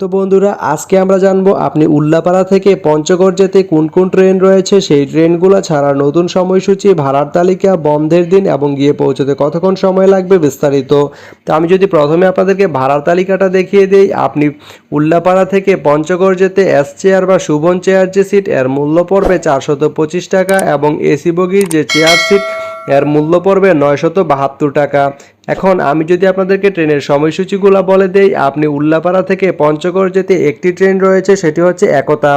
তো বন্ধুরা, আজকে আমরা জানব আপনি উল্লাপাড়া থেকে পঞ্চগড় যেতে কোন কোন ট্রেন রয়েছে, সেই ট্রেনগুলো ছাড়ার নতুন সময়সূচি, ভাড়ার তালিকা, বন্ধের দিন এবং গিয়ে পৌঁছতে কতক্ষণ সময় লাগবে বিস্তারিত। তো আমি যদি প্রথমে আপনাদেরকে ভাড়ার তালিকাটা দেখিয়ে দিই, আপনি উল্লাপাড়া থেকে পঞ্চগড় যেতে এস চেয়ার বা শুভন চেয়ার যে সিট এর মূল্য পড়বে চারশত পঁচিশ টাকা এবং এসি বগির যে চেয়ার সিট এর মূল্য পড়বে নয়শত বাহাত্তর টাকা। এখন আমি যদি আপনাদেরকে ট্রেনের সময়সূচিগুলো বলে দেই, আপনি উল্লাপাড়া থেকে পঞ্চগড় যেতে একটি ট্রেন রয়েছে, সেটি হচ্ছে একতা।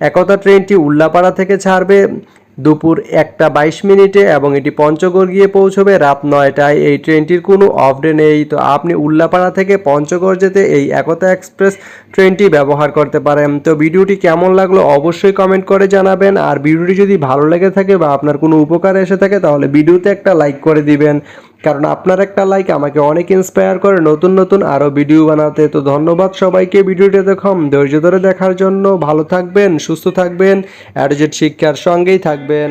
একতা ট্রেনটি উল্লাপাড়া থেকে ছাড়বে দুপুর একটা বাইশ মিনিটে এবং এটি পঞ্চগড় গিয়ে পৌঁছবে রাত নয়টায়। এই ট্রেনটির কোনো অফ ডে নেই। তো আপনি উল্লাপাড়া থেকে পঞ্চগড় যেতে এই একতা এক্সপ্রেস ট্রেনটি ব্যবহার করতে পারেন। তো ভিডিওটি কেমন লাগল অবশ্যই কমেন্ট করে জানাবেন। আর ভিডিওটি যদি ভালো লেগে থাকে বা আপনার কোনো উপকার এসে থাকে, তাহলে ভিডিওতে একটা লাইক করে দিবেন। কারণ আপনার একটা লাইক আমাকে অনেক ইন্সপায়ার করে নতুন নতুন আরও ভিডিও বানাতে। তো ধন্যবাদ সবাইকে ভিডিওটি দেখুন। ধৈর্য ধরে দেখার জন্য ভালো থাকবেন, সুস্থ থাকবেন অ্যাডজেট শিক্ষার সঙ্গেই থাকবেন।